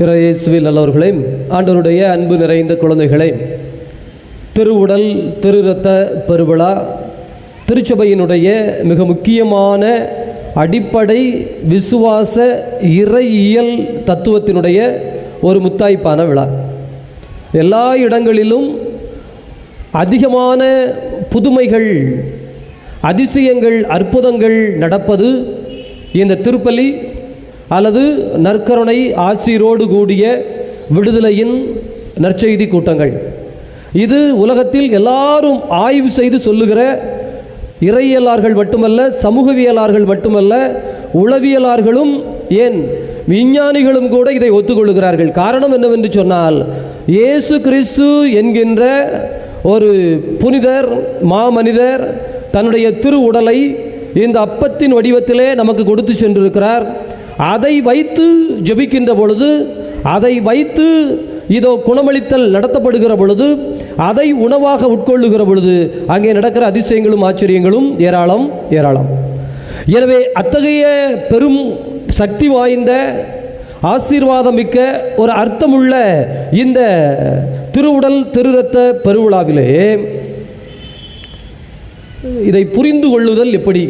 இயேசுவில் நல்லவர்களே ஆண்டவருடைய அன்பு நிறைந்த குழந்தைகளே திருவுடல் திருரத்த பெருவிழா திருச்சபையினுடைய மிக முக்கியமான அடிப்படை விசுவாச இறையியல் தத்துவத்தினுடைய ஒரு முத்தாய்ப்பான விழா. எல்லா இடங்களிலும் அதிகமான புதுமைகள் அதிசயங்கள் அற்புதங்கள் நடப்பது இந்த திருப்பலி அல்லது நற்கருணை ஆசிரோடு கூடிய விடுதலையின் நற்செய்தி கூட்டங்கள். இது உலகத்தில் எல்லாரும் ஆய்வு செய்து சொல்லுகிற இறையியலார்கள் மட்டுமல்ல சமூகவியலார்கள் மட்டுமல்ல உளவியலார்களும் ஏன் விஞ்ஞானிகளும் கூட இதை ஒத்துக்கொள்கிறார்கள் காரணம் என்னவென்று சொன்னால் இயேசு கிறிஸ்து என்கின்ற ஒரு புனிதர் மாமனிதர் தன்னுடைய திரு உடலை இந்த அப்பத்தின் வடிவத்திலே நமக்கு கொடுத்து சென்றிருக்கிறார். அதை வைத்து ஜெபிக்கின்ற பொழுது அதை வைத்து இதோ குணமளித்தல் நடத்தப்படுகிற பொழுது அதை உணவாக உட்கொள்ளுகிற பொழுது அங்கே நடக்கிற அதிசயங்களும் ஆச்சரியங்களும் ஏராளம் ஏராளம். எனவே அத்தகைய பெரும் சக்தி வாய்ந்த ஆசீர்வாதமிக்க ஒரு அர்த்தமுள்ள இந்த திருவுடல் திருரத்த பெருவிழாவிலே இதை புரிந்து கொள்ளுதல் எப்படி?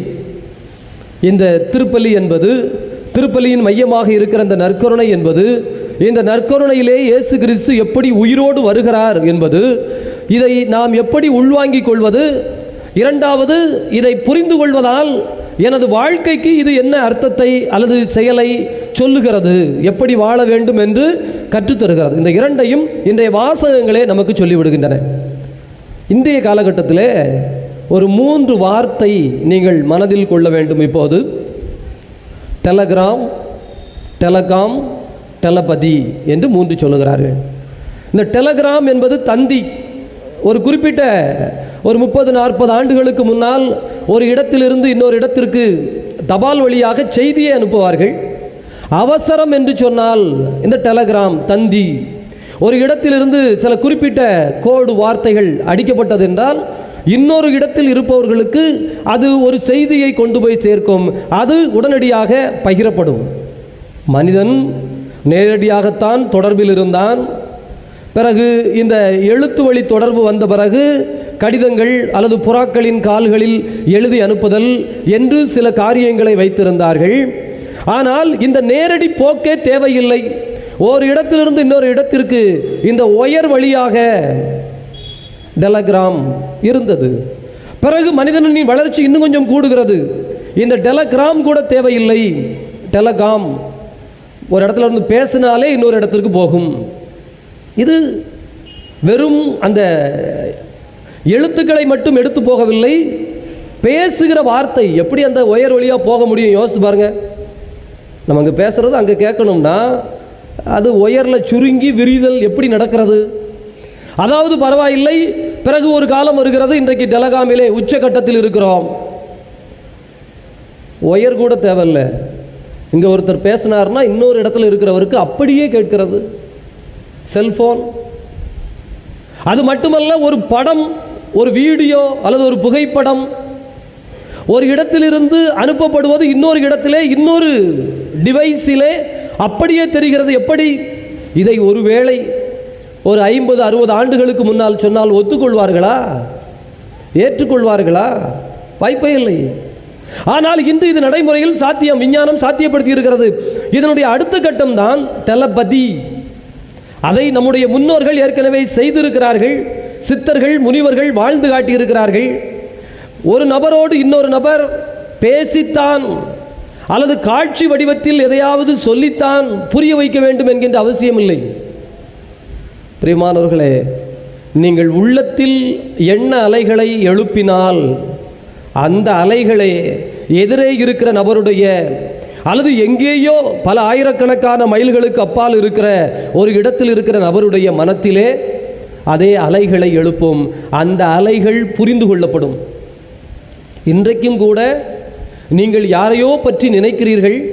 இந்த திருப்பலி என்பது திருப்பலியின் மையமாக இருக்கிற இந்த நற்கருணை என்பது இந்த நற்கருணையிலே இயேசு கிறிஸ்து எப்படி உயிரோடு வருகிறார் என்பது இதை நாம் எப்படி உள்வாங்கிக் கொள்வது இரண்டாவது இதை புரிந்து கொள்வதால் எனது வாழ்க்கைக்கு இது என்ன அர்த்தத்தை அல்லது செயலை சொல்லுகிறது எப்படி வாழ வேண்டும் என்று கற்றுத்தருகிறது இந்த இரண்டையும் இன்றைய வாசகங்களே நமக்கு சொல்லிவிடுகின்றன இன்றைய காலகட்டத்திலே ஒரு மூன்று வார்த்தை நீங்கள் மனதில் கொள்ள வேண்டும் இப்போது. டெலகிராம் டெலகாம் டெலபதி என்று மூன்று சொல்லுகிறார்கள். இந்த டெலகிராம் என்பது தந்தி. ஒரு குறிப்பிட்ட ஒரு முப்பது நாற்பது ஆண்டுகளுக்கு முன்னால் ஒரு இடத்திலிருந்து இன்னொரு இடத்திற்கு தபால் வழியாக செய்தியை அனுப்புவார்கள். அவசரம் என்று சொன்னால் இந்த டெலகிராம் தந்தி. ஒரு இடத்திலிருந்து சில குறிப்பிட்ட கோடு வார்த்தைகள் அடிக்கப்பட்டது என்றால் இன்னொரு இடத்தில் இருப்பவர்களுக்கு அது ஒரு செய்தியை கொண்டு போய் சேர்க்கும். அது உடனடியாக பகிரப்படும். மனிதன் நேரடியாகத்தான் தொடர்பில் இருந்தான். பிறகு இந்த எழுத்து வழி தொடர்பு வந்த பிறகு கடிதங்கள் அல்லது புறாக்களின் கால்களில் எழுதி அனுப்புதல் என்று சில காரியங்களை வைத்திருந்தார்கள். ஆனால் இந்த நேரடி போக்கே தேவையில்லை. ஒரு இடத்திலிருந்து இன்னொரு இடத்திற்கு இந்த ஒயர் வழியாக டெலகிராம் இருந்தது. பிறகு மனிதனின் வளர்ச்சி இன்னும் கொஞ்சம் கூடுகிறது. இந்த டெலகிராம் கூட தேவையில்லை. டெலகாம் ஒரு இடத்துல இருந்து பேசினாலே இன்னொரு இடத்திற்கு போகும். இது வெறும் அந்த எழுத்துக்களை மட்டும் எடுத்து போகவில்லை. பேசுகிற வார்த்தை எப்படி அந்த ஒயர் வழியாக போக முடியும்? யோசித்து பாருங்க. நம்ம அங்கே பேசுகிறது அங்கே கேட்கணும்னா அது ஒயரில் சுருங்கி விரிதல் எப்படி நடக்கிறது? அதாவது பரவாயில்லை பிறகு ஒரு காலம் வருகிறது இன்றைக்கு டெலகாமிலே உச்சகட்டத்தில் இருக்கிறோம். ஒயர் கூட தேவையில்லை. இங்கே ஒருத்தர் பேசினார்னா இன்னொரு இடத்துல இருக்கிறவருக்கு அப்படியே கேட்கிறது. செல்போன். அது மட்டுமல்ல ஒரு படம் ஒரு வீடியோ அல்லது ஒரு புகைப்படம் ஒரு இடத்திலிருந்து அனுப்பப்படுவது இன்னொரு இடத்திலே இன்னொரு டிவைஸிலே அப்படியே தெரிகிறது. எப்படி? இதை ஒருவேளை ஒரு ஐம்பது அறுபது ஆண்டுகளுக்கு முன்னால் சொன்னால் ஒத்துக்கொள்வார்களா? ஏற்றுக்கொள்வார்களா? வாய்ப்பே இல்லை. ஆனால் இன்று இது நடைமுறையில் சாத்தியம் விஞ்ஞானம் சாத்தியப்படுத்தி இருக்கிறது. இதனுடைய அடுத்த கட்டம் தான் டெலபதி அதை நம்முடைய முன்னோர்கள் ஏற்கனவே செய்திருக்கிறார்கள். சித்தர்கள் முனிவர்கள் வாழ்ந்து காட்டியிருக்கிறார்கள். ஒரு நபரோடு இன்னொரு நபர் பேசித்தான் அல்லது காட்சி வடிவத்தில் எதையாவது சொல்லித்தான் புரிய வைக்க வேண்டும் என்கின்ற அவசியம் இல்லை பிரியமானவர்களே நீங்கள் உள்ளத்தில் எண்ண அலைகளை எழுப்பினால் அந்த அலைகளே எதிரே இருக்கிற நபருடைய அல்லது எங்கேயோ பல ஆயிரக்கணக்கான மைல்களுக்கு அப்பால் இருக்கிற ஒரு இடத்தில் இருக்கிற நபருடைய மனத்திலே அதே அலைகளை எழுப்பும். அந்த அலைகள் புரிந்து கொள்ளப்படும். இன்றைக்கும் கூட நீங்கள் யாரையோ பற்றி நினைக்கிறீர்கள்.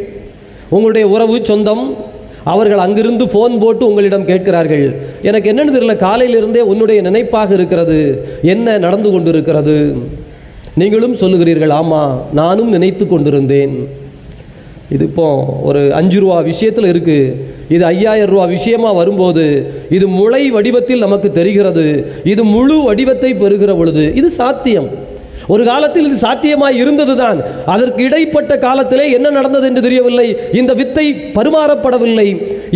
உங்களுடைய உறவு சொந்தம் அவர்கள் அங்கிருந்து ஃபோன் போட்டு உங்களிடம் கேட்கிறார்கள். எனக்கு என்னென்னு தெரியல காலையிலிருந்தே உன்னுடைய நினைப்பாக இருக்கிறது. என்ன நடந்து கொண்டிருக்கிறது? நீங்களும் சொல்லுகிறீர்கள் ஆமாம் நானும் நினைத்து கொண்டிருந்தேன். இது இப்போ ஒரு அஞ்சு ரூபா விஷயத்தில் இருக்குது இது ஐயாயிரம் ரூபா விஷயமா வரும்போது இது முளை வடிவத்தில் நமக்கு தெரிகிறது. இது முழு வடிவத்தை பெறுகிற பொழுது இது சாத்தியம். ஒரு காலத்தில் இது சாத்தியமாய் இருந்ததுதான். அதற்கு இடைப்பட்ட காலத்திலே என்ன நடந்தது என்று தெரியவில்லை. இந்த வித்தை பரிமாறப்படவில்லை.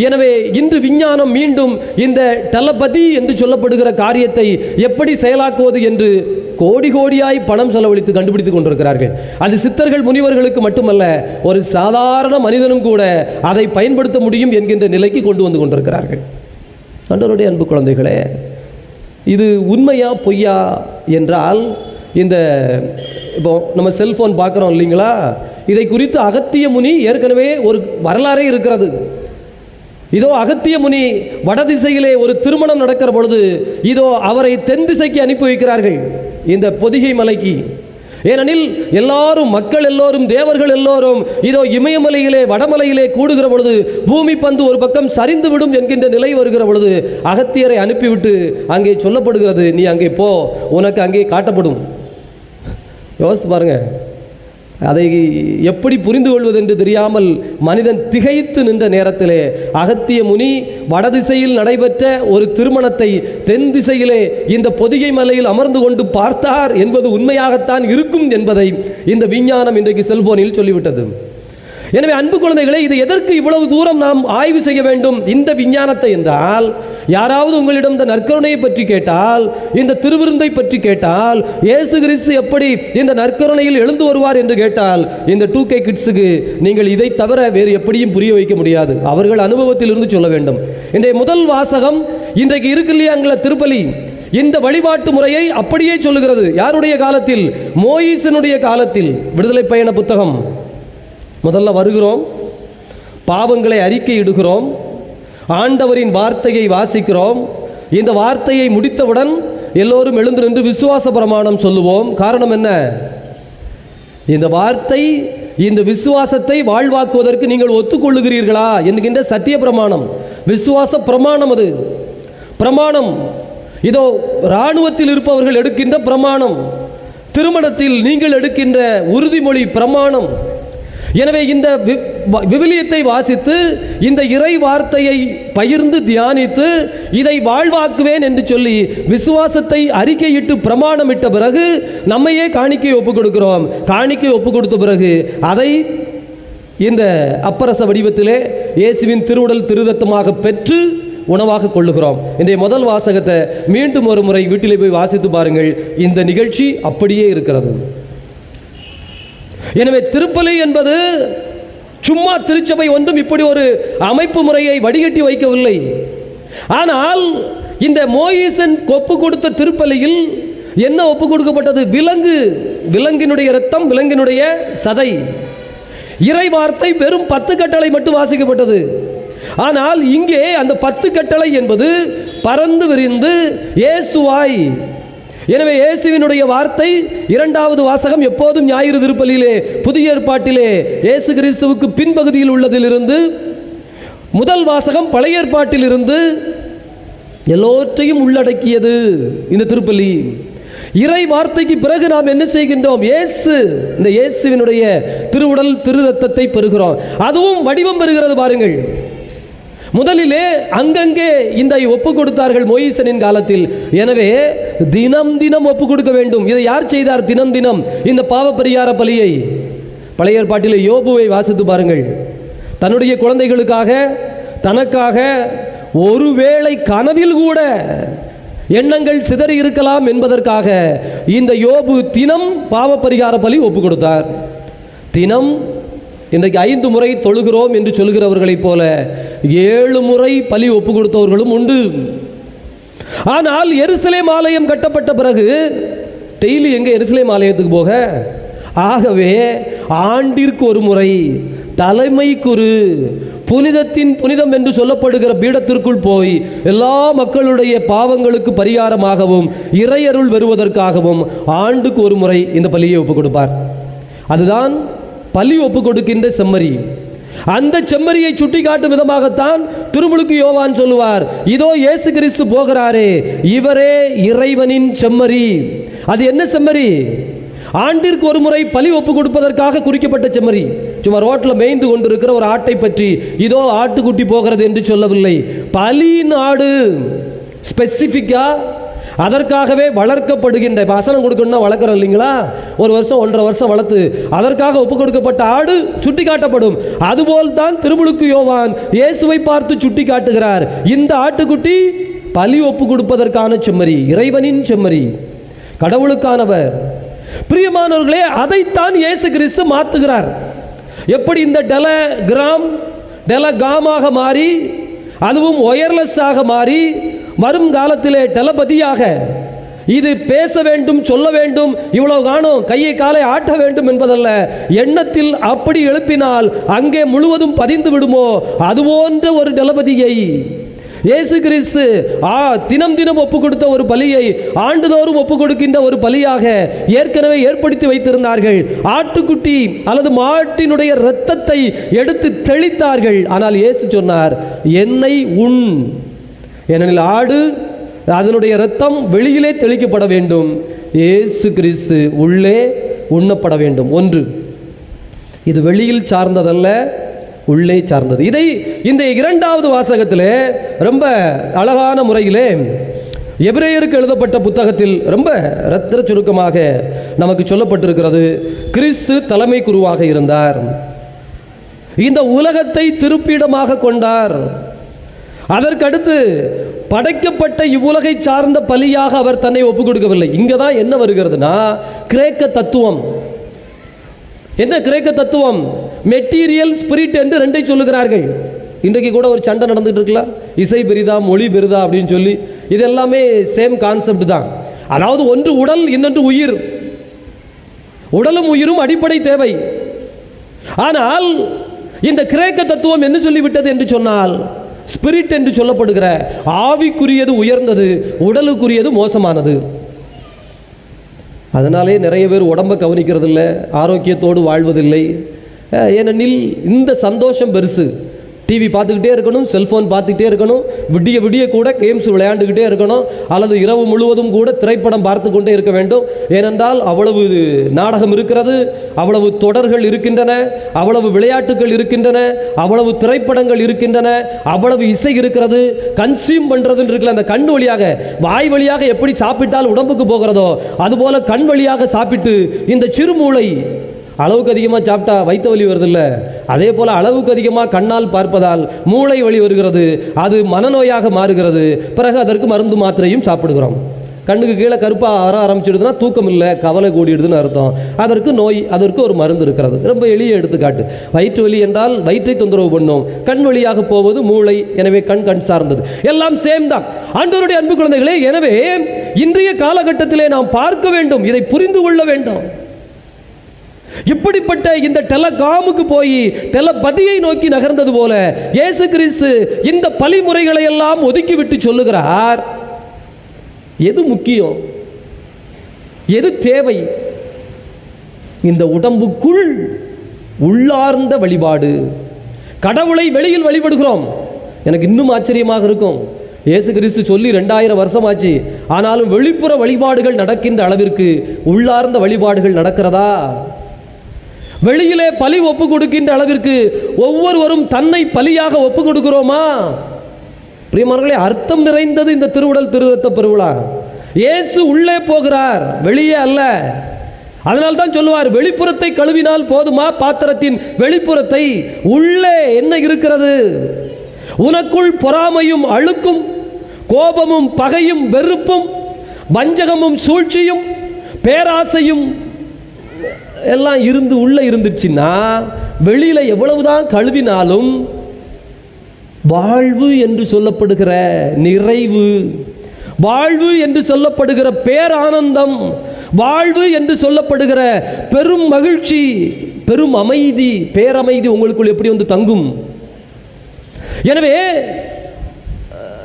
எனவே இன்று விஞ்ஞானம் மீண்டும் இந்த டெலபதி என்று சொல்லப்படுகிற காரியத்தை எப்படி செயலாக்குவது என்று கோடி கோடியாய் பணம் செலவழித்து கண்டுபிடித்துக் கொண்டிருக்கிறார்கள். அது சித்தர்கள் முனிவர்களுக்கு மட்டுமல்ல ஒரு சாதாரண மனிதனும் கூட அதை பயன்படுத்த முடியும் என்கின்ற நிலைக்கு கொண்டு வந்து கொண்டிருக்கிறார்கள். அன்றருடைய அன்பு குழந்தைகளே இது உண்மையா பொய்யா என்றால் இந்த இப்போ நம்ம செல்ஃபோன் பார்க்குறோம் இல்லைங்களா? இதை குறித்து அகத்திய முனி ஏற்கனவே ஒரு வரலாறே இருக்கிறது. இதோ அகத்திய முனி வடதிசையிலே ஒரு திருமணம் நடக்கிற பொழுது இதோ அவரை தென் திசைக்கு அனுப்பி வைக்கிறார்கள் இந்த பொதிகை மலைக்கு. ஏனெனில் எல்லாரும் மக்கள் எல்லோரும் தேவர்கள் எல்லோரும் இதோ இமயமலையிலே வடமலையிலே கூடுகிற பொழுது பூமி பந்து ஒரு பக்கம் சரிந்து விடும் என்கின்ற நிலை வருகிற பொழுது அகத்தியரை அனுப்பிவிட்டு அங்கே சொல்லப்படுகிறது நீ அங்கே போ உனக்கு அங்கே காட்டப்படும். யோசித்து பாருங்கள் அதை எப்படி புரிந்து கொள்வது என்று தெரியாமல் மனிதன் திகைத்து நின்ற நேரத்திலே அகத்திய முனி வடதிசையில் நடைபெற்ற ஒரு திருமணத்தை தென் திசையிலே இந்த பொதிகை மலையில் அமர்ந்து கொண்டு பார்த்தார் என்பது உண்மையாகத்தான் இருக்கும் என்பதை இந்த விஞ்ஞானம் இன்றைக்கு செல்போனில் சொல்லிவிட்டது. எனவே அன்பு குழந்தைகளை இது எதற்கு இவ்வளவு தூரம் நாம் ஆய்வு செய்ய வேண்டும்? இந்த விஞ்ஞானத்தை என்றால் யாராவது உங்களிடம் இந்த நற்கருணையை பற்றி கேட்டால் இந்த திருவிருந்தை பற்றி கேட்டால் இயேசு கிறிஸ்து எப்படி இந்த நற்கருணையில் எழுந்து வருவார் என்று கேட்டால் இந்த டூ கே கிட்ஸுக்கு நீங்கள் இதை தவிர வேறு எப்படியும் புரிய வைக்க முடியாது. அவர்கள் அனுபவத்தில் இருந்து சொல்ல வேண்டும். இன்றைய முதல் வாசகம் இன்றைக்கு இருக்கு இல்லையாங்கள திருப்பலி? இந்த வழிபாட்டு முறையை அப்படியே சொல்லுகிறது. யாருடைய காலத்தில்? மோயிசனுடைய காலத்தில். விடுதலை பயண புத்தகம். முதல்ல வருகிறோம். பாவங்களை அறிக்கையிடுகிறோம். ஆண்டவரின் வார்த்தையை வாசிக்கிறோம். இந்த வார்த்தையை முடித்தவுடன் எல்லோரும் எழுந்து நின்று விசுவாச பிரமாணம் சொல்லுவோம். காரணம் என்ன? இந்த வார்த்தை இந்த விசுவாசத்தை வாழ்வாக்குவதற்கு நீங்கள் ஒத்துக்கொள்ளுகிறீர்களா? என்கின்ற சத்திய பிரமாணம். விசுவாச பிரமாணம் அது. பிரமாணம். இதோ இராணுவத்தில் இருப்பவர்கள் எடுக்கின்ற பிரமாணம். திருமணத்தில் நீங்கள் எடுக்கின்ற உறுதிமொழி பிரமாணம். எனவே இந்த வ- விவிலியத்தை வாசித்து இந்த இறை வார்த்தையை பகிர்ந்து தியானித்து இதை வாழ்வாக்குவேன் என்று சொல்லி விசுவாசத்தை அறிக்கையிட்டு பிரமாணமிட்ட பிறகு நம்மையே காணிக்கை ஒப்புக் கொடுக்கிறோம். காணிக்கை ஒப்புக் கொடுத்த பிறகு அதை இந்த அப்பரச வடிவத்திலே இயேசுவின் திருவுடல் திருரத்தமாக பெற்று உணவாக கொள்ளுகிறோம். இன்றைய முதல் வாசகத்தை மீண்டும் ஒரு முறை வீட்டிலே போய் வாசித்து பாருங்கள். இந்த நிகழ்ச்சி அப்படியே இருக்கிறது. எனவே திருப்பலி என்பது சும்மா திருச்சபை ஒன்றும் இப்படி ஒரு அமைப்பு முறையை வடிகட்டி வைக்கவில்லை. ஆனால் இந்த மோயிசன் ஒப்பு கொடுத்த திருப்பலியில் என்ன ஒப்பு கொடுக்கப்பட்டது? விலங்கு விலங்கினுடைய ரத்தம் விலங்கினுடைய சதை. இறை வார்த்தை வெறும் பத்து கட்டளை மட்டும் வாசிக்கப்பட்டது. ஆனால் இங்கே அந்த பத்து கட்டளை என்பது பறந்து விரிந்து ஏசுவாய் எனவே இயேசுவினுடைய வார்த்தை இரண்டாவது வாசகம் எப்போதும் ஞாயிறு திருப்பலியிலே புதிய ஏற்பாட்டிலே இயேசு கிறிஸ்துவுக்கு பின்பகுதியில் உள்ளதிலிருந்து முதல் வாசகம் பழைய ஏற்பாட்டிலிருந்து எல்லோற்றையும் உள்ளடக்கியது இந்த திருப்பலி. இறை வார்த்தைக்கு பிறகு நாம் என்ன செய்கின்றோம்? இயேசு இந்த இயேசுவினுடைய திருவுடல் திரு ரத்தத்தை பெறுகிறோம். அதுவும் வடிவம் பெறுகிறது பாருங்கள். முதலிலே அங்கங்கே இந்த ஒப்பு கொடுத்தார்கள் மொயிசனின் காலத்தில். எனவே தினம் தினம் ஒப்பு கொடுக்க வேண்டும். இதை யார் செய்தார் தினம் தினம்? இந்த பாவ பரிகார பலியை. பழைய ஏற்பாட்டில் யோபுவை வாசித்து பாருங்கள். தன்னுடைய குழந்தைகளுக்காக தனக்காக ஒருவேளை கனவில் கூட எண்ணங்கள் சிதறி இருக்கலாம் என்பதற்காக இந்த யோபு தினம் பாவ பரிகார பலி ஒப்பு கொடுத்தார். தினம் இன்றைக்கு ஐந்து முறை தொழுகிறோம் என்று சொல்கிறவர்களைப் போல ஏழு முறை பலி ஒப்பு கொடுத்தவர்களும் உண்டு. ஆனால் எருசலேம் ஆலயம் கட்டப்பட்ட பிறகு டெய்லி எங்கே எருசலேம் ஆலயத்துக்கு போக? ஆகவே ஆண்டிற்கு ஒரு முறை தலைமை குரு புனிதத்தின் புனிதம் என்று சொல்லப்படுகிற பீடத்திற்குள் போய் எல்லா மக்களுடைய பாவங்களுக்கு பரிகாரமாகவும் இறையருள் வருவதற்காகவும் ஆண்டுக்கு ஒரு முறை இந்த பலியை ஒப்புக் கொடுப்பார் அதுதான் பலி ஒப்புக் கொடுக்கின்ற செம்மறி. அந்த செம்மறியை சுட்டிக்காட்டும் விதமாகத்தான் திருமுழுக்கு யோவான் சொல்லுவார். இதோ இயேசு கிறிஸ்து போகிறாரே இவரே இறைவனின் செம்மறி. அது என்ன செம்மறி? ஆண்டிற்கு ஒரு முறை பலி ஒப்பு கொடுப்பதற்காக குறிக்கப்பட்ட செம்மறி. சும்மா ரோட்டில் மேய்ந்து கொண்டிருக்கிற ஒரு ஆட்டை பற்றி இதோ ஆட்டுக்குட்டி போகிறது என்று சொல்லவில்லை. பலியின் ஆடு ஸ்பெசிஃபிக்காக அதற்காகவே வளர்க்கப்படுகின்ற இப்போ வசனம் கொடுக்கணும்னா வளர்க்குறோம் இல்லைங்களா? ஒரு வருஷம் ஒன்றரை வருஷம் வளர்த்து அதற்காக ஒப்பு கொடுக்கப்பட்ட ஆடு சுட்டி காட்டப்படும் அதுபோல் தான் திருமுழுக்கு யோவான் இயேசுவை பார்த்து சுட்டி காட்டுகிறார் இந்த ஆட்டுக்குட்டி பலி ஒப்பு கொடுப்பதற்கான செம்மறி இறைவனின் செம்மறி. கடவுளுக்கானவர். பிரியமானவர்களே அதைத்தான் இயேசு கிறிஸ்து மாத்துகிறார். எப்படி இந்த டெல கிராம் டெல காமாக மாறி அதுவும் ஒயர்லெஸ்ஸாக மாறி வரும் காலத்திலே இது பேச வேண்டும் சொல்ல வேண்டும் இவ்வளவு காணும் கையை காலை ஆட்ட வேண்டும் என்பதல்ல. எண்ணத்தில் அப்படி எழுப்பினால் அங்கே முழுவதும் பதிந்து விடுமோ? அது போன்ற ஒரு தளபதியை இயேசு கிறிஸ்து ஆ தினம் தினம் ஒப்பு கொடுத்த ஒரு பலியை ஆண்டுதோறும் ஒப்பு கொடுக்கின்ற ஒரு பலியாக ஏற்கனவே ஏற்படுத்தி வைத்திருந்தார்கள். ஆட்டுக்குட்டி அல்லது மாட்டினுடைய இரத்தத்தை எடுத்து தெளித்தார்கள். ஆனால் இயேசு சொன்னார் என்னை உண். ஏனெனில் ஆடு அதனுடைய இரத்தம் வெளியிலே தெளிக்கப்பட வேண்டும். ஏசு கிறிஸ்து உள்ளே உண்ணப்பட வேண்டும். ஒன்று இது வெளியில் சார்ந்ததல்ல உள்ளே சார்ந்தது. இதை இந்த இரண்டாவது வாசகத்திலே ரொம்ப அழகான முறையிலே எபிரேயருக்கு எழுதப்பட்ட புத்தகத்தில் ரொம்ப ரத்திர சுருக்கமாக நமக்கு சொல்லப்பட்டிருக்கிறது. கிறிஸ்து தலைமை குருவாக இருந்தார். இந்த உலகத்தை திருப்பிடமாக கொண்டார். அதற்கடுத்து படைக்கப்பட்ட இவ்வுலகை சார்ந்த பலியாக அவர் தன்னை ஒப்புக் கொடுக்கவில்லை இங்கே தான் என்ன வருகிறதுனா கிரேக்க தத்துவம். என்ன கிரேக்க தத்துவம்? மெட்டீரியல் ஸ்பிரிட் என்று ரெண்டை சொல்லுகிறார்கள். இன்றைக்கு கூட ஒரு சண்டை நடந்துட்டு இருக்கலாம் இசை பெரிதா மொழி பெரிதா அப்படின்னு சொல்லி இது எல்லாமே சேம் கான்செப்ட் தான். அதாவது ஒன்று உடல் இன்னொன்று உயிர். உடலும் உயிரும் அடிப்படை தேவை. ஆனால் இந்த கிரேக்க தத்துவம் என்ன சொல்லிவிட்டது என்று சொன்னால் ஸ்பிரிட் என்று சொல்லப்படுகிற ஆவிக்குரியது உயர்ந்தது உடலுக்குரியது மோசமானது. அதனாலே நிறைய பேர் உடம்பை கவனிக்கிறதில்ல ஆரோக்கியத்தோடு வாழ்வதில்லை. ஏனெனில் இந்த சந்தோஷம் பெருசு. டிவி பார்த்துக்கிட்டே இருக்கணும் செல்ஃபோன் பார்த்துக்கிட்டே இருக்கணும் விடிய விடிய கூட கேம்ஸ் விளையாண்டுக்கிட்டே இருக்கணும் அல்லது இரவு முழுவதும் கூட திரைப்படம் பார்த்து கொண்டே இருக்க வேண்டும். ஏனென்றால் அவ்வளவு நாடகம் இருக்கிறது அவ்வளவு தொடர்கள் இருக்கின்றன அவ்வளவு விளையாட்டுகள் இருக்கின்றன அவ்வளவு திரைப்படங்கள் இருக்கின்றன அவ்வளவு இசை இருக்கிறது. கன்சியூம் பண்ணுறதுன்னு இருக்கல அந்த கண் வழியாக வாய் வழியாக எப்படி சாப்பிட்டால் உடம்புக்கு போகிறதோ அதுபோல கண் வழியாக சாப்பிட்டு இந்த சிறுமூளை அளவுக்கு அதிகமாக சாப்பிட்டா வயிற்று வலி வருதில்ல? அதே போல் அளவுக்கு அதிகமாக கண்ணால் பார்ப்பதால் மூளை வலி வருகிறது. அது மனநோயாக மாறுகிறது. பிறகு அதற்கு மருந்து மாத்திரையும் சாப்பிடுகிறோம். கண்ணுக்கு கீழே கருப்பாக வர ஆரம்பிச்சிடுதுன்னா தூக்கம் இல்லை கவலை கூடிடுதுன்னு அர்த்தம். அதற்கு நோய் அதற்கு ஒரு மருந்து இருக்கிறது. ரொம்ப எளிய எடுத்துக்காட்டு. வயிற்று வலி என்றால் வயிற்றை தொந்தரவு பண்ணும். கண் வழியாக போவது மூளை எனவே கண் கண் சார்ந்தது. எல்லாம் சேம் தான். ஆண்டவருடைய அன்பு குழந்தைகளே எனவே இன்றைய காலகட்டத்திலே நாம் பார்க்க வேண்டும் இதை புரிந்து கொள்ள வேண்டும். இப்படிப்பட்ட இந்த டெலகாமுக்கு போய் டெலபதியை நோக்கி நகர்ந்தது போல இயேசு கிறிஸ்து இந்த பழிமுறைகளை எல்லாம் ஒதுக்கிவிட்டு சொல்லுகிறார். எது முக்கியம்? எது தேவை? இந்த உடம்புக்குள் உள்ளார்ந்த வழிபாடு. கடவுளை வெளியில் வழிபடுகிறோம். எனக்கு இன்னும் ஆச்சரியமாக இருக்கும். இயேசு கிறிஸ்து சொல்லி ரெண்டாயிரம் வருஷமாச்சு. ஆனாலும் வெளிப்புற வழிபாடுகள் நடக்கின்ற அளவிற்கு உள்ளார்ந்த வழிபாடுகள் நடக்கிறதா? வெளியிலே பலி ஒப்பு கொடுக்கின்ற அளவிற்கு ஒவ்வொருவரும் தன்னை பலியாக ஒப்பு கொடுக்கிறோமா பிரியமார்களே அர்த்தம் நிறைந்தது இந்த திருவுடல் திருவத்த பெருவிழா. இயேசு உள்ளே போகிறார் வெளியே அல்ல. அதனால் தான் சொல்லுவார் வெளிப்புறத்தை கழுவினால் போதுமா பாத்திரத்தின் வெளிப்புறத்தை? உள்ளே என்ன இருக்கிறது? உனக்குள் பொறாமையும் அழுக்கும் கோபமும் பகையும் வெறுப்பும் வஞ்சகமும் சூழ்ச்சியும் பேராசையும் எல்லாம் இருந்து உள்ளே இருந்துச்சுன்னா வெளியில் எவ்வளவுதான் கழுவினாலும் வாழ்வு என்று சொல்லப்படுகிற நிறைவு வாழ்வு என்று சொல்லப்படுகிற பேரானந்தம் வாழ்வு என்று சொல்லப்படுகிற பெரும் மகிழ்ச்சி பெரும் அமைதி பேரமைதி உங்களுக்குள் எப்படி வந்து தங்கும்? எனவே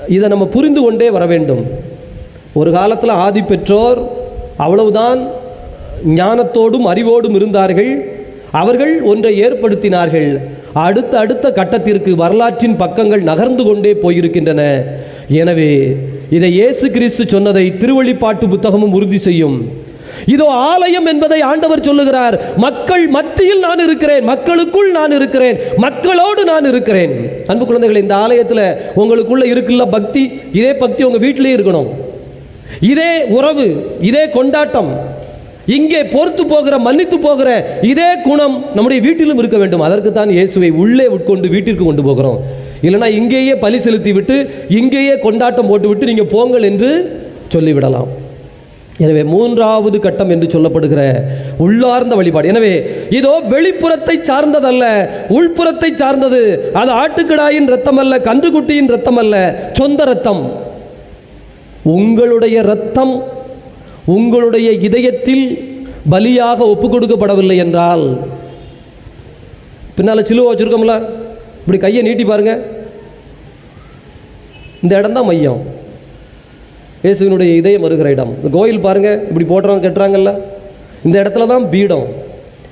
இதை நம்ம புரிந்து கொண்டே வர வேண்டும். ஒரு காலத்தில் ஆதி பெற்றோர் அவ்வளவுதான் ஞானத்தோடும் அறிவோடும் இருந்தார்கள். அவர்கள் ஒன்றை ஏற்படுத்தினார்கள். அடுத்த அடுத்த கட்டத்திற்கு வரலாற்றின் பக்கங்கள் நகர்ந்து கொண்டே போயிருக்கின்றன. எனவே இதை இயேசு கிறிஸ்து சொன்னதை திருவழிப்பாட்டு புத்தகமும் உறுதி செய்யும். இதோ ஆலயம் என்பதை ஆண்டவர் சொல்லுகிறார். மக்கள் மத்தியில் நான் இருக்கிறேன். மக்களுக்குள் நான் இருக்கிறேன். மக்களோடு நான் இருக்கிறேன். அன்பு குழந்தைகள் இந்த ஆலயத்தில் உங்களுக்குள்ள இருக்குல்ல பக்தி? இதே பக்தி உங்க வீட்டிலேயே இருக்கணும். இதே உறவு இதே கொண்டாட்டம். இங்கே பொறுத்து போகிற மன்னித்து போகிற இதே குணம் நம்முடைய வீட்டிலும் இருக்க வேண்டும். அதற்கு தான் இயேசுவை உள்ளே உட்கொண்டு வீட்டிற்கு கொண்டு போகிறோம். இல்லைன்னா இங்கேயே பலி செலுத்தி விட்டு இங்கேயே கொண்டாட்டம் போட்டுவிட்டு நீங்கள் போங்கள் என்று சொல்லிவிடலாம். எனவே மூன்றாவது கட்டம் என்று சொல்லப்படுகிற உள்ளார்ந்த வழிபாடு. எனவே இதோ வெளிப்புறத்தை சார்ந்ததல்ல உள்புறத்தை சார்ந்தது. அது ஆட்டுக்கிடாயின் ரத்தம் அல்ல கன்றுக்குட்டியின் ரத்தம் அல்ல சொந்த ரத்தம் உங்களுடைய ரத்தம் உங்களுடைய இதயத்தில் பலியாக ஒப்பு கொடுக்கப்படவில்லை என்றால் பின்னால் சிலுவை வச்சுருக்கோம்ல இப்படி கையை நீட்டி பாருங்க. இந்த இடம் தான் மையம். இயேசுவினுடைய இதயம் வருகிற இடம். இந்த கோயில் பாருங்கள் இப்படி போடுறாங்க கட்டுறாங்கல்ல. இந்த இடத்துல தான் பீடம்.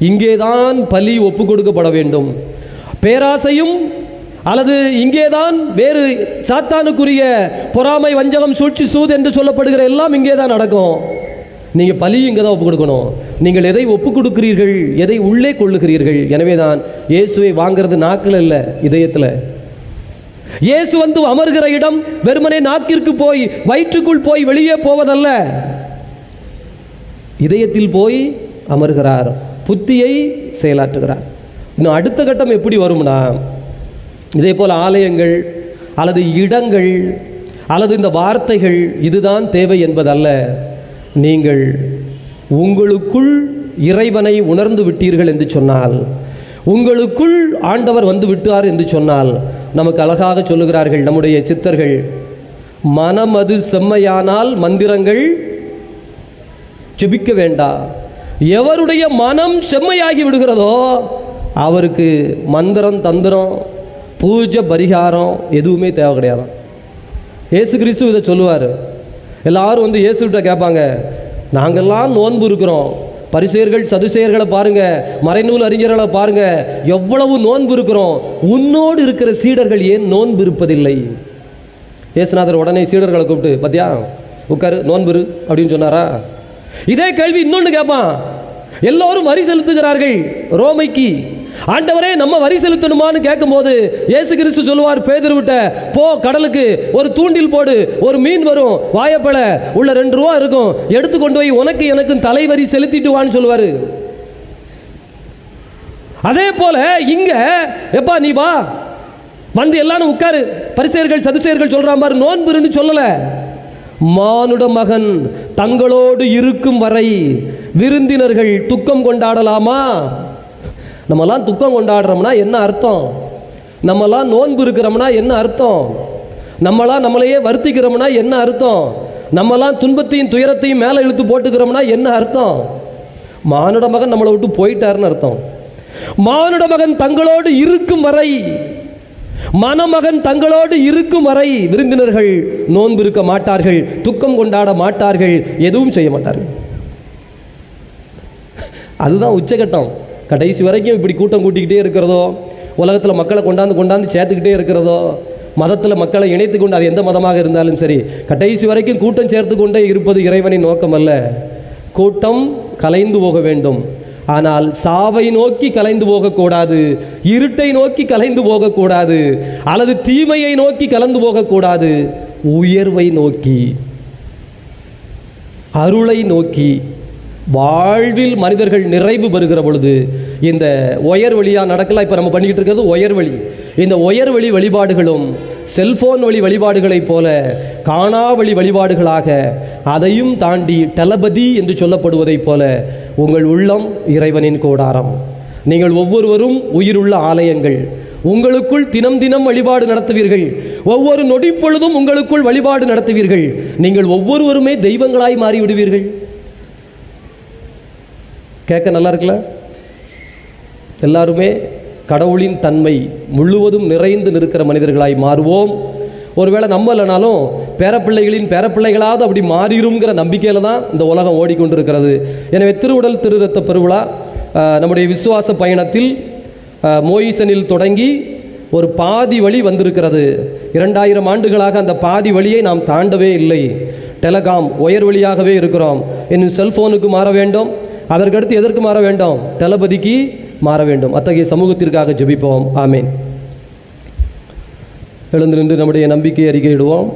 இங்கே தான் பலி ஒப்பு கொடுக்கப்பட வேண்டும். பேராசையும் அல்லது இங்கேதான் வேறு சாத்தானுக்குரிய பொறாமை வஞ்சகம் சூழ்ச்சி சூது என்று சொல்லப்படுகிற எல்லாம் இங்கே தான் நடக்கும். நீங்கள் பலி இங்கே தான் ஒப்பு கொடுக்கணும் நீங்கள் எதை ஒப்பு கொடுக்கிறீர்கள் எதை உள்ளே கொள்ளுகிறீர்கள் எனவே தான் இயேசுவை வாங்குறது நாக்கில் இல்லை இதயத்தில். இயேசு வந்து அமர்கிற இடம் வெறுமனே நாக்கிற்கு போய் வயிற்றுக்குள் போய் வெளியே போவதல்ல. இதயத்தில் போய் அமர்கிறார் புத்தியை செயலாற்றுகிறார். இன்னும் அடுத்த கட்டம் எப்படி வரும்னா இதே போல் ஆலயங்கள் அல்லது இடங்கள் அல்லது இந்த வார்த்தைகள் இதுதான் தேவை என்பதல்ல. நீங்கள் உங்களுக்குள் இறைவனை உணர்ந்து விட்டீர்கள் என்று சொன்னால் உங்களுக்குள் ஆண்டவர் வந்து விட்டார் என்று சொன்னால் நமக்கு அழகாக சொல்லுகிறார்கள் நம்முடைய சித்தர்கள் மனம் அது செம்மையானால் மந்திரங்கள் ஜெபிக்க வேண்டாம் எவருடைய மனம் செம்மையாகி விடுகிறதோ அவருக்கு மந்திரம் தந்திரம் பூஜை பரிகாரம் எதுவுமே தேவை கிடையாது. ஏசு கிறிஸ்து இதை சொல்லுவார். எல்லாரும் வந்து இயேசுகிட்ட கேட்பாங்க நாங்கெல்லாம் நோன்பு இருக்கிறோம். பரிசெயர்கள் சதுசெயர்களை பாருங்க. மறைநூல் அறிஞர்களை பாருங்க. எவ்வளவு நோன்பு இருக்கிறோம். உன்னோடு இருக்கிற சீடர்கள் ஏன் நோன்பு இருப்பதில்லை? இயேசுநாதர் உடனே சீடர்களை கூப்பிட்டு பாத்தியா உட்காரு நோன்புரு அப்படின்னு சொன்னாரா? இதே கேள்வி இன்னொன்று கேட்பான். எல்லோரும் வரி செலுத்துகிறார்கள். ரோமைக்கு ஆண்டவரே நம்ம வரி செலுத்தணுமான்னு கேட்கும்போது இயேசு கிறிஸ்து சொல்லுவார் பேதர் விட்ட போ கடலுக்கு ஒரு தூண்டில் போடு ஒரு மீன் வரும் வாயப்பழ உள்ள ரெண்டு ரூபா இருக்கும் எடுத்து கொண்டு போய் உனக்கு எனக்கும் தலைவரி செலுத்திட்டு வான்னு சொல்லுவார். அதே போல இங்க எப்பா நீ வா வந்து எல்லாரும் உட்காரு பரிசெயர்கள் சதுசெயர்கள் சொல்ற மாதிரி நோன்புன்னு சொல்லல. மானுட மகன் தங்களோடு இருக்கும் வரை விருந்தினர்கள் துக்கம் கொண்டாடலாமா? நம்மலாம் துக்கம் கொண்டாடுறோம்னா என்ன அர்த்தம்? நம்மலாம் நோன்பு இருக்கிறோம்னா என்ன அர்த்தம்? நம்மளாம் நம்மளையே வருத்திக்கிறோம்னா என்ன அர்த்தம்? நம்மலாம் துன்பத்தையும் துயரத்தையும் மேலே இழுத்து போட்டுக்கிறோம்னா என்ன அர்த்தம்? மானுட மகன் நம்மளை விட்டு போயிட்டாருன்னு அர்த்தம். மானுட மகன் தங்களோடு இருக்கும் வரை மணமகன் தங்களோடு இருக்கும் வரை விருந்தினர்கள் நோன்பு இருக்க மாட்டார்கள் துக்கம் கொண்டாட மாட்டார்கள் எதுவும் செய்ய மாட்டார்கள். அதுதான் உச்சகட்டம். கடைசி வரைக்கும் இப்படி கூட்டம் கூட்டிக்கிட்டே இருக்கிறதோ உலகத்தில் மக்களை கொண்டாந்து கொண்டாந்து சேர்த்துக்கிட்டே இருக்கிறதோ மதத்தில் மக்களை இணைத்து கொண்டு அது எந்த மதமாக இருந்தாலும் சரி கடைசி வரைக்கும் கூட்டம் சேர்த்து கொண்டே இருப்பது இறைவனின் நோக்கம் அல்ல கூட்டம் கலைந்து போக வேண்டும். ஆனால் சாவை நோக்கி கலைந்து போகக்கூடாது இருட்டை நோக்கி கலைந்து போகக்கூடாது அல்லது தீமையை நோக்கி கலந்து போகக்கூடாது. உயர்வை நோக்கி அருளை நோக்கி வாழ்வில் மனிதர்கள் நிறைவு பெறுகிற பொழுது இந்த உயர் வழியாக நடக்கலாம். இப்போ நம்ம பண்ணிக்கிட்டு இருக்கிறது உயர் வழி. இந்த உயர் வழி வழிபாடுகளும் செல்போன் வழி வழிபாடுகளைப் போல காணா வழி வழிபாடுகளாக அதையும் தாண்டி டலபதி என்று சொல்லப்படுவதைப் போல உங்கள் உள்ளம் இறைவனின் கூடாரம். நீங்கள் ஒவ்வொருவரும் உயிருள்ள ஆலயங்கள். உங்களுக்குள் தினம் தினம் வழிபாடு நடத்துவீர்கள். ஒவ்வொரு நொடிப்பொழுதும் உங்களுக்குள் வழிபாடு நடத்துவீர்கள். நீங்கள் ஒவ்வொருவருமே தெய்வங்களாய் மாறிவிடுவீர்கள். கேட்க நல்லா இருக்குல்ல எல்லாருமே கடவுளின் தன்மை முழுவதும் நிறைந்து நிற்கிற மனிதர்களாய் மாறுவோம். ஒருவேளை நம்ம இல்லைனாலும் பேரப்பிள்ளைகளின் பேரப்பிள்ளைகளாவது அப்படி மாறிடும்ங்கிற நம்பிக்கையில் தான் இந்த உலகம் ஓடிக்கொண்டிருக்கிறது. எனவே திருவுடல் திருரத்த பெருவிழா நம்முடைய விசுவாச பயணத்தில் மோயிசனில் தொடங்கி ஒரு பாதி வழி வந்திருக்கிறது. இரண்டாயிரம் ஆண்டுகளாக அந்த பாதி வழியை நாம் தாண்டவே இல்லை. டெலகாம் ஒயர் வழியாகவே இருக்கிறோம். என்னும் செல்ஃபோனுக்கு மாற வேண்டும். அதற்கடுத்து எதற்கு மாற வேண்டும்? தளபதிக்கு மாற வேண்டும். அத்தகைய சமூகத்திற்காக ஜெபிப்போம். ஆமேன். எழுந்து நின்று நம்முடைய நம்பிக்கை அறிக்கையிடுவோம்.